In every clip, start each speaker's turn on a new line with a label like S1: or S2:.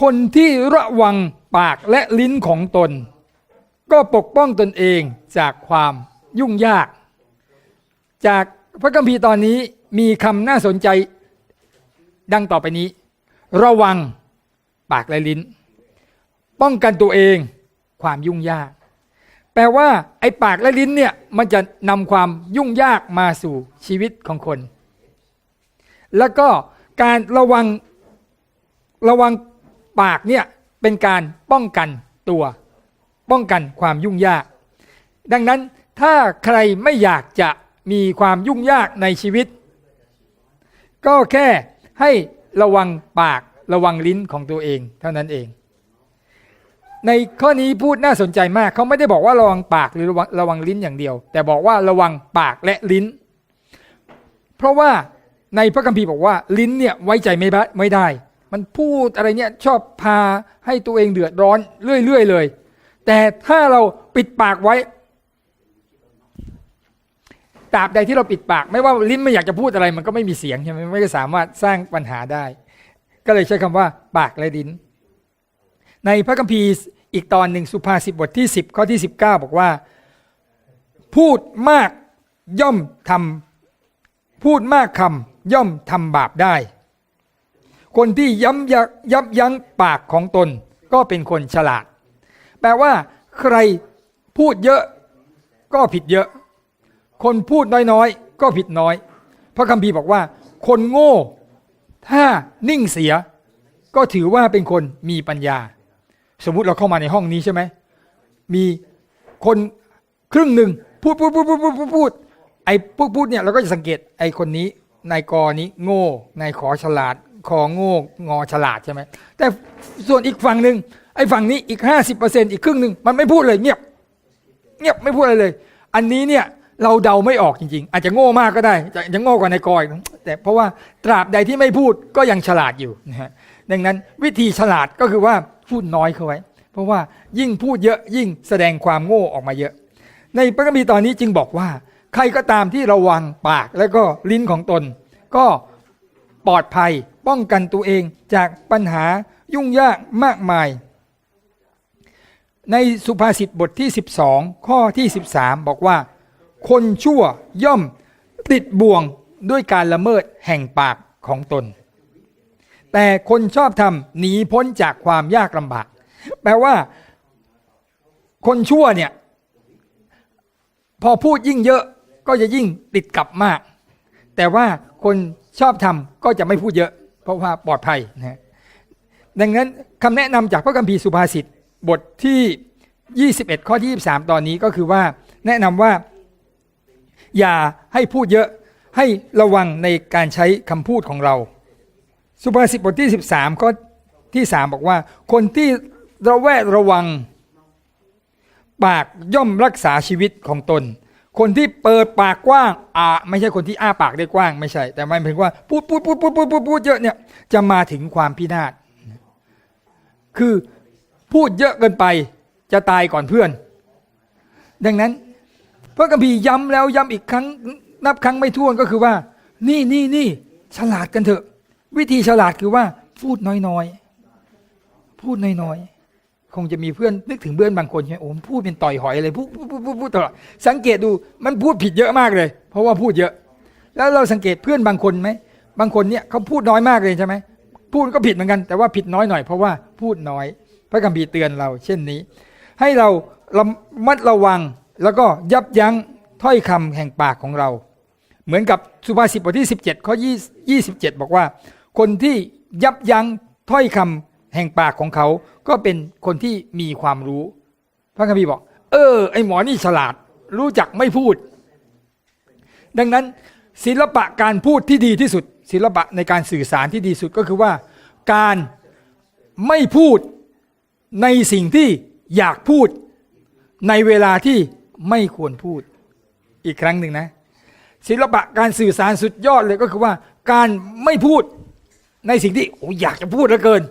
S1: คนที่ระวังปากและลิ้นของตน ก็ปกป้องตนเองจากความยุ่งยาก จากพระคัมภีร์ตอนนี้มีคำน่าสนใจดังต่อไปนี้ ระวังปากและลิ้น ป้องกันตัวเองความยุ่งยาก แปลว่าไอ้ปากและลิ้นเนี่ยมันจะนำความยุ่งยากมาสู่ชีวิตของคน แล้วก็การระวังระวัง ปากเนี่ยเป็นการป้องกันตัว ป้องกันความยุ่งยาก ดังนั้นถ้าใครไม่อยากจะมีความยุ่งยากในชีวิต ก็แค่ให้ระวังปากระวังลิ้นของตัวเองเท่านั้นเอง ในข้อนี้พูดน่าสนใจมากเขาไม่ได้บอกว่าระวังปากหรือระวังระวังลิ้นอย่างเดียว แต่บอกว่าระวังปากและลิ้น เพราะว่าในพระคัมภีร์บอกว่าลิ้นเนี่ยไว้ใจไม่ได้ไมันพูดอะไรเนี่ยชอบพาให้ตัวเองเดือดร้อนเรื่อยๆเลย แต่ถ้าเราปิดปากไว้ตราบใดที่เราปิดปาก ไม่ว่าลิ้นไม่อยากจะพูดอะไร มันก็ไม่มีเสียงใช่ไหมไม่สามารถสร้างปัญหาได้ ก็เลยใช้คำว่า ปากและลิ้น ในพระคัมภีร์อีกตอนหนึ่งสุภาษิตบทที่ 10 ข้อที่ 19 บอกว่า พูดมากย่อมทำพูดมากคำย่อมทำบาปได้ คนที่ย้ำยักยับยั้งปากของตน ก็เป็นคนฉลาด แปลว่าใครพูดเยอะก็ผิดเยอะ คนพูดน้อยๆ ก็ผิดน้อย พระคัมภีร์บอกว่า คนโง่ ถ้านิ่งเสีย ก็ถือว่าเป็นคนมีปัญญา สมมุติเราเข้ามาในห้องนี้ใช่ไหม มีคนครึ่งหนึ่งพูดพูดพูดพูดพูดพูดพูดไอ้พูดพูดเนี่ยเราก็จะสังเกตไอ้คนนี้นายกอนี้โง่นายขอฉลาด ขอโง่งอฉลาดใช่ไหมแต่ส่วนอีกฝั่งหนึ่งไอ้ฝั่งนี้อีกห้าสิบเปอร์เซ็นต์อีกครึ่งหนึ่งมันไม่พูดเลยเงียบเงียบไม่พูดอะไรเลย อันนี้เนี่ยเราเดาไม่ออกจริง ๆ อาจจะโง่มากก็ได้จะจะโง่กว่านายกออีกแต่เพราะว่าตราบใดที่ไม่พูดก็ยังฉลาดอยู่นะฮะดังนั้นวิธีฉลาดก็คือว่าพูดน้อยเข้าไว้ เพราะว่ายิ่งพูดเยอะยิ่งแสดงความโง่ออกมาเยอะ ในพระคัมภีร์ตอนนี้จึงบอกว่า ใครก็ตามที่ระวังปากและก็ลิ้นของตน ก็ ปลอดภัย ป้องกันตัวเองจากปัญหายุ่งยากมากมาย ในสุภาษิตบทที่ 12 ข้อที่ 13 บอกว่า คนชั่วย่อมติดบ่วงด้วยการละเมิดแห่งปากของตน แต่คนชอบทำหนีพ้นจากความยากลำบาก แปลว่า คนชั่วเนี่ยพอพูดยิ่งเยอะก็จะยิ่งติดกับมาก แต่ว่าคน ชอบทำก็จะไม่พูดเยอะ เพราะว่าปลอดภัยนะดังนั้นคำแนะนำจากพระคัมภีร์สุภาษิตบทที่ 21 ข้อที่ 23 ตอนนี้ก็คือว่าแนะนำว่า อย่าให้พูดเยอะให้ระวังในการใช้คำพูดของเรา สุภาษิตบทที่ 13 ข้อที่ 3 บอกว่า คนที่ระแวดระวัง ปากย่อมรักษาชีวิตของตน คนที่เปิดปากกว้าง อ่า ไม่ใช่คนที่อ้าปากได้กว้างไม่ใช่ แต่หมายถึงว่าพูดพูดพูดพูดพูดพูดพูดเยอะเนี่ยจะมาถึงความพินาศคือพูดเยอะเกินไปจะตายก่อนเพื่อน ดังนั้น พระคัมภีย้ำแล้วย้ำอีกครั้ง นับครั้งไม่ถ้วนก็คือว่า นี่นี่นี่ฉลาดกันเถอะ วิธีฉลาดคือว่า พูดน้อยๆ พูดน้อยๆ คงจะมีเพื่อนนึกถึงเพื่อนบางคนใช่ไหมโอ้มพูดเป็นต่อยหอยเลยพูดพูดพูดพูดพูดตลอดสังเกตดูมันพูดผิดเยอะมากเลย เพราะว่าพูดเยอะ แล้วเราสังเกตเพื่อนบางคนไหมบางคนเนี่ยเขาพูดน้อยมากเลยใช่ไหมพูดก็ผิดเหมือนกัน แต่ว่าผิดน้อยหน่อยเพราะว่าพูดน้อย พระคัมภีเตือนเรา เช่นนี้ ให้เราระมัดระวังแล้วก็ยับยั้งถ้อยคำแห่งปากของเรา เหมือนกับสุภาษิตบทที่ 17ข้อ20 27บอกว่า คนที่ยับยั้งถ้อยคำ แห่งปากของเขาก็เป็นคนที่มีความรู้ พระคัมภีร์บอก เออ ไอหมอนี่ฉลาด รู้จักไม่พูด ดังนั้นศิลปะการพูดที่ดีที่สุด ศิลปะในการสื่อสารที่ดีสุดก็คือว่า การไม่พูดในสิ่งที่อยากพูด ในเวลาที่ไม่ควรพูด อีกครั้งหนึ่งนะ ศิลปะการสื่อสารสุดยอดเลยก็คือว่า การไม่พูดในสิ่งที่โอ้อยากจะพูดเหลือเกิน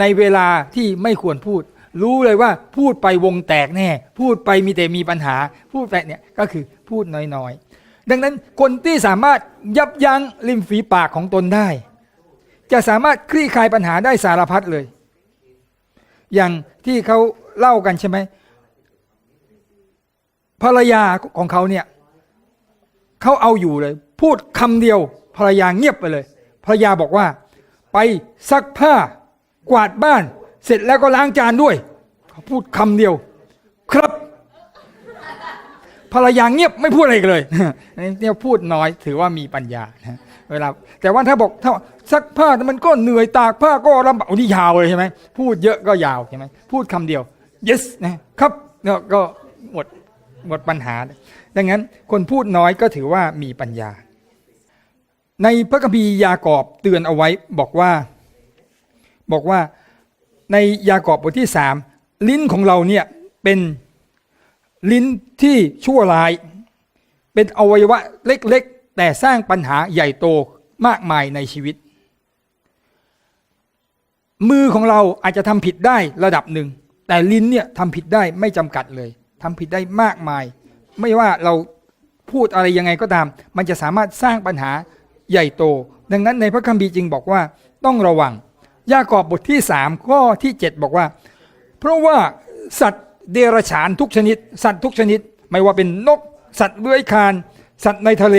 S1: ในเวลาที่ไม่ควรพูด รู้เลยว่าพูดไปวงแตกแน่ พูดไปมีแต่มีปัญหา พูดไปเนี่ยก็คือพูดน้อยๆ ดังนั้นคนที่สามารถยับยั้งริมฝีปากของตนได้ จะสามารถคลี่คลายปัญหาได้สารพัดเลย อย่างที่เขาเล่ากันใช่ไหมภรรยาของเขาเนี่ยเขาเอาอยู่เลย พูดคำเดียวภรรยาเงียบไปเลยภรรยาบอกว่า ไปซักผ้า กวาดบ้าน เสร็จแล้วก็ล้างจานด้วยเขาพูดคำเดียว ครับ ภรรยาเงียบไม่พูดอะไรอีกเลยเนี่ยพูดน้อยถือว่ามีปัญญาเวลาแต่ว่าถ้าบอกถ้าซักผ้ามันก็เหนื่อยตากผ้าก็ลำบากนี่ยาวเลยใช่ไหมพูดเยอะก็ยาวใช่ไหมพูดคำเดียว yes นะครับเนี่ยก็หมดหมดปัญหา ดังนั้นคนพูดน้อยก็ถือว่ามีปัญญา ในพระคัมภีร์ยากอบเตือนเอาไว้บอกว่า บอกว่าในยากอบบทที่สามลิ้นของเราเนี่ยเป็นลิ้นที่ชั่วร้าย เป็นอวัยวะเล็กๆ แต่สร้างปัญหาใหญ่โตมากมายในชีวิต มือของเราอาจจะทำผิดได้ระดับหนึ่ง แต่ลิ้นเนี่ยทำผิดได้ไม่จำกัดเลยทำผิดได้มากมาย ไม่ว่าเราพูดอะไรยังไงก็ตาม มันจะสามารถสร้างปัญหาใหญ่โต ดังนั้นในพระคัมภีร์จึงบอกว่าต้องระวัง ยากอบบทที่สามข้อที่ 7 บอกว่า เพราะว่าสัตว์เดรัจฉานทุกชนิด สัตว์ทุกชนิด ไม่ว่าเป็นนก สัตว์เลื้อยคาน สัตว์ในทะเล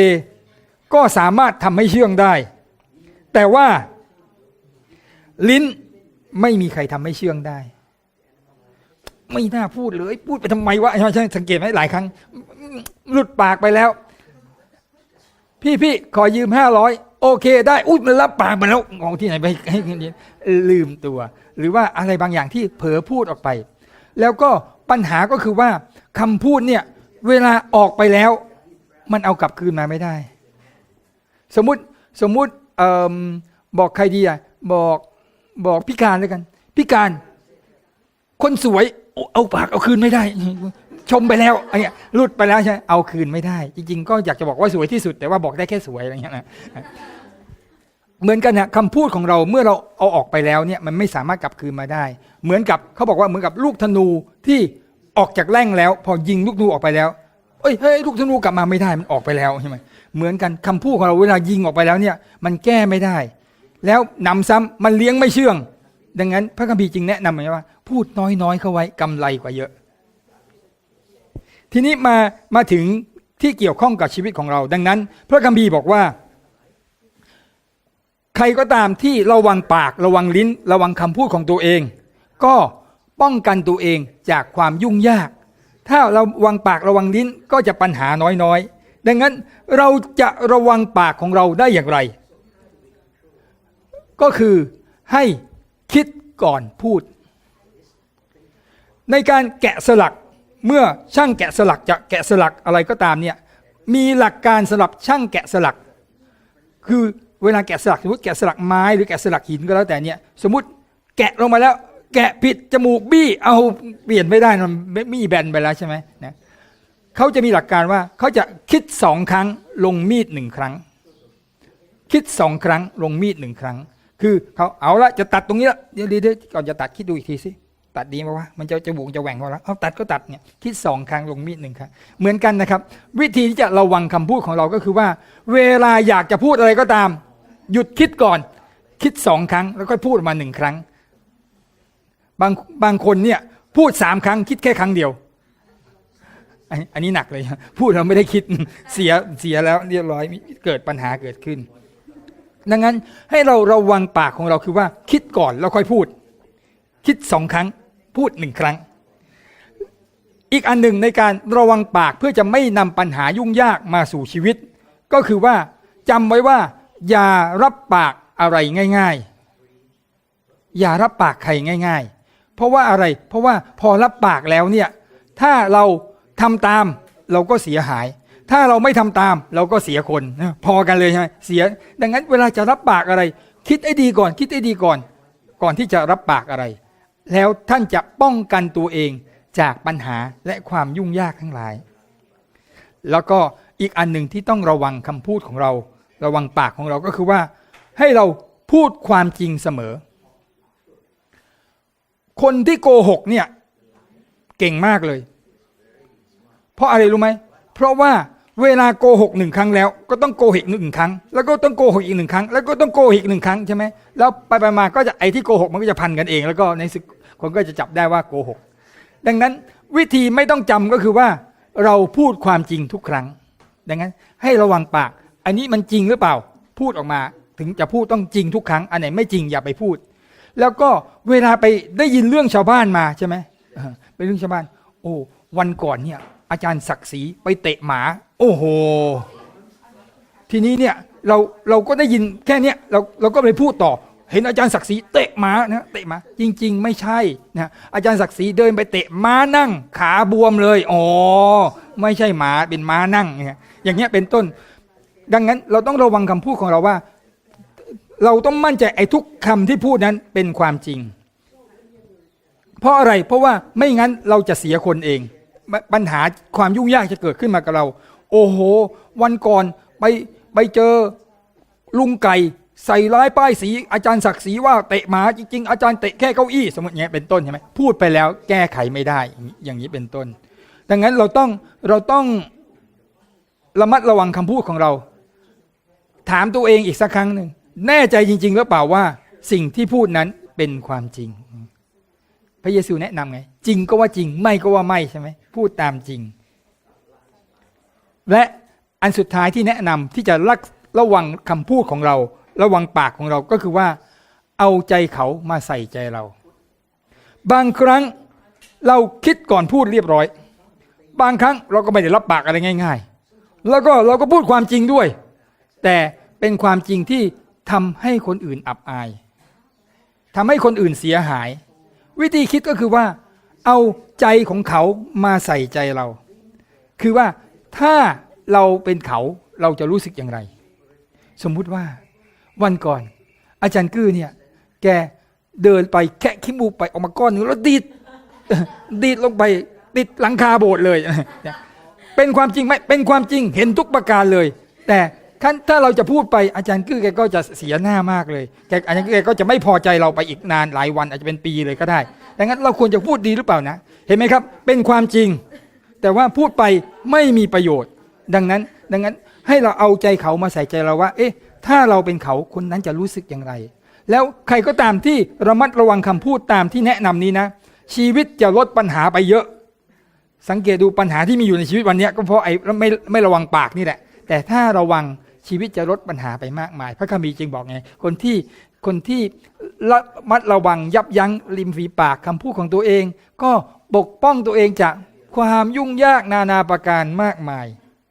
S1: ก็สามารถทำให้เชื่องได้ แต่ว่า ลิ้นไม่มีใครทำให้เชื่องได้ ไม่น่าพูดเลยพูดไปทำไมวะใช่สังเกตไหมหลายครั้ง หลุดปากไปแล้ว พี่พี่ขอยืมห้าร้อยโอเคได้ อุ้ยมันรับปากมาแล้วของที่ไหนไปให้เงินเย็น ลืมตัว หรือว่าอะไรบางอย่างที่เผลอพูดออกไป แล้วก็ปัญหาก็คือว่าคำพูดเนี่ยเวลาออกไปแล้ว มันเอากลับคืนมาไม่ได้ สมมุติสมมุติเอบอกใครดีอะบอกบอกพิการแล้วกัน พิการ คนสวยเอาปากเอาคืนไม่ได้ ชมไปแล้วไอ้เงี้ยหลุดไปแล้วใช่เอาคืนไม่ได้ จริงๆ ก็อยากจะบอกว่าสวยที่สุด แต่ว่าบอกได้แค่สวยอะไรเงี้ยนะ เหมือนกันนะคำพูดของเราเมื่อเราเอาออกไปแล้วเนี่ยมันไม่สามารถกลับคืนมาได้ เหมือนกับเขาบอกว่าเหมือนกับลูกธนูที่ออกจากแร่งแล้ว พอยิงลูกธนูออกไปแล้วเอ้ยเฮ้ยลูกธนูกลับมาไม่ได้มันออกไปแล้วใช่ไหมเหมือนกันคำพูดของเราเวลายิงออกไปแล้วเนี่ย มันแก้ไม่ได้ แล้วนำซ้ำมันเลี้ยงไม่เชื่อง ดังนั้นพระคัมภีร์จึงแนะนำไว้ว่า พูดน้อยๆเข้าไว้กำไรกว่าเยอะ ทีนี้มามาถึงที่เกี่ยวข้องกับชีวิตของเรา ดังนั้น พระคัมภีร์บอกว่า ใครก็ตามที่ระวังปากระวังลิ้น ระวังคำพูดของตัวเอง ก็ป้องกันตัวเองจากความยุ่งยาก ถ้าเราวังปากระวังลิ้นก็จะปัญหาน้อยๆ ดังนั้นเราจะระวังปากของเราได้อย่างไร ก็คือให้คิดก่อนพูด ในการแกะสลักเมื่อช่างแกะสลักจะแกะสลักอะไรก็ตามเนี่ยมีหลักการสำหรับช่างแกะสลัก คือ เวลาแกะสลักสมมติแกะสลักไม้หรือแกะสลักหินก็แล้วแต่เนี่ยสมมติแกะลงมาแล้ว แกะผิดจมูกบี้เอาเปลี่ยนไม่ได้มันมีแบนไปแล้วใช่ไหมนะเขาจะมีหลักการว่าเขาจะคิดสองครั้งลงมีดหนึ่งครั้ง คิดสองครั้งลงมีดหนึ่งครั้ง คือเขาเอาละจะตัดตรงนี้ละเดี๋ยวเดี๋ยวก่อนจะตัดคิดดูอีกทีสิ ตัดดีไหมวะมันจะจะบุกจะแหว่งพอแล้วเอาตัดก็ตัดเนี่ยคิดสองครั้งลงมีดหนึ่งครั้งเหมือนกันนะครับ วิธีที่จะระวังคำพูดของเราก็คือว่า เวลาอยากจะพูดอะไรก็ตาม หยุดคิดก่อน คิดสองครั้ง แล้วก็พูดออกมาหนึ่งครั้ง บางบางคนเนี่ยพูดสามครั้ง คิดแค่ครั้งเดียวอันอันนี้หนักเลย พูดเราไม่ได้คิดเสียเสียแล้วเรียบร้อยเกิดปัญหาเกิดขึ้น ดังนั้นให้เราระวังปากของเราคือว่า คิดก่อนแล้วค่อยพูด คิดสองครั้ง พูดหนึ่งครั้ง อีกอันหนึ่งในการระวังปากเพื่อจะไม่นำปัญหายุ่งยากมาสู่ชีวิต ก็คือว่าจำไว้ว่า อย่ารับปากอะไรง่าย ๆ อย่ารับปากใครง่าย ๆ เพราะว่าอะไรเพราะว่าพอรับปากแล้วเนี่ยถ้าเราทำตามเราก็เสียหายถ้าเราไม่ทำตามเราก็เสียคนพอกันเลยใช่ไหมเสีย ดังนั้นเวลาจะรับปากอะไร คิดให้ดีก่อน คิดให้ดีก่อน ก่อนที่จะรับปากอะไร แล้วท่านจะป้องกันตัวเองจากปัญหาและความยุ่งยากทั้งหลาย แล้วก็อีกอันหนึ่งที่ต้องระวังคำพูดของเรา ระวังปากของเราก็คือว่า ให้เราพูดความจริงเสมอ คนที่โกหกเนี่ยเก่งมากเลย เพราะอะไรรู้ไหม เพราะว่าเวลาโกหกหนึ่งครั้งแล้วก็ต้องโกหกหนึ่งครั้ง แล้วก็ต้องโกหกอีกหนึ่งครั้ง แล้วก็ต้องโกหกอีกหนึ่งครั้งใช่ไหมแล้วไปไปมาก็จะไอ้ที่โกหกมันก็จะพันกันเอง แล้วก็ในสุด คนก็จะจับได้ว่าโกหก ดังนั้นวิธีไม่ต้องจำก็คือว่าเราพูดความจริงทุกครั้ง ดังนั้นให้ระวังปาก อันนี้มันจริงหรือเปล่า พูดออกมา ถึงจะพูดต้องจริงทุกครั้ง อันไหนไม่จริงอย่าไปพูด แล้วก็เวลาไปได้ยินเรื่องชาวบ้านมาใช่ไหมเป็นเรื่องชาวบ้าน โอ้วันก่อนเนี่ย อาจารย์ศักดิ์ศรีไปเตะหมา โอ้โห ทีนี้เนี่ยเราเราก็ได้ยินแค่เนี้ยเราเราก็ไปพูดต่อ เห็นอาจารย์ศักดิ์ศรีเตะหมานะเตะหมาจริง ๆ ไม่ใช่นะอาจารย์ศักดิ์ศรีเดินไปเตะม้านั่ง ขาบวมเลยอ๋อไม่ใช่หมาเป็นม้านั่งเนี่ยอย่างเงี้ยเป็นต้น ดังนั้นเราต้องระวังคำพูดของเราว่า เราต้องมั่นใจไอ้ทุกคำที่พูดนั้นเป็นความจริง เพราะอะไรเพราะว่าไม่งั้นเราจะเสียคนเองปปัญหาความยุ่งยากจะเกิดขึ้นมากับเรา โอ้โห วันก่อนไปไปเจอลุงไก่ ใส่ร้ายป้ายสีอาจารย์ศักดิ์ศรีว่าเตะหมาจริงๆอาจารย์เตะแค่เก้าอี้สมมติเงี้ยเป็นต้นใช่ไหมพูดไปแล้วแก้ไขไม่ได้อย่างนี้อย่างนี้เป็นต้น ดังนั้นเราต้องเราต้องระมัดระวังคำพูดของเรา ถามตัวเองอีกสักครั้งหนึ่งแน่ใจจริง ๆ หรือเปล่าว่าสิ่งที่พูดนั้นเป็นความจริง พระเยซูแนะนำไง จริงก็ว่าจริง ไม่ก็ว่าไม่ใช่ไหมพูดตามจริง และอันสุดท้ายที่แนะนำที่จะรักระวังคำพูดของเรา ระวังปากของเราก็คือว่า เอาใจเขามาใส่ใจเรา บางครั้งเราคิดก่อนพูดเรียบร้อย บางครั้งเราก็ไม่ได้รับปากอะไรง่าย ๆ แล้วก็เราก็พูดความจริงด้วย แต่เป็นความจริงที่ทำให้คนอื่นอับอายทำให้คนอื่นเสียหาย วิธีคิดก็คือว่า เอาใจของเขามาใส่ใจเรา คือว่าถ้าเราเป็นเขาเราจะรู้สึกอย่างไร สมมุติว่า วันก่อน อาจารย์กื้อเนี่ย แกเดินไปแค่ขี้มูกไปออกมาก้อนหนึงแล้วดีดดีดลงไปติดหลังคาโบสถ์เลย เป็นความจริงไหมเป็นความจริงเห็นทุกประการเลย แต่ท่านถ้าเราจะพูดไปอาจารย์กื้อแกก็จะเสียหน้ามากเลยแกอาจารย์กื้อแกก็จะไม่พอใจเราไปอีกนานหลายวันอาจจะเป็นปีเลยก็ได้ดังนั้นเราควรจะพูดดีหรือเปล่านะ เห็นไหมครับ เป็นความจริง แต่ว่าพูดไปไม่มีประโยชน์ ดังนั้น ดังนั้นให้เราเอาใจเขามาใส่ใจเราว่า เอ๊ะ ถ้าเราเป็นเขาคนนั้นจะรู้สึกอย่างไร แล้วใครก็ตามที่ระมัดระวังคำพูดตามที่แนะนำนี้นะ ชีวิตจะลดปัญหาไปเยอะ สังเกตดูปัญหาที่มีอยู่ในชีวิตวันนี้ก็เพราะไอ้ไม่ไม่ระวังปากนี่แหละ แต่ถ้าระวังชีวิตจะลดปัญหาไปมากมาย พระคัมภีร์จึงบอกไง คนที่คนที่ระมัดระวังยับยั้งริมฝีปากคำพูดของตัวเอง ก็ปกป้องตัวเองจากความยุ่งยากนานาประการมากมาย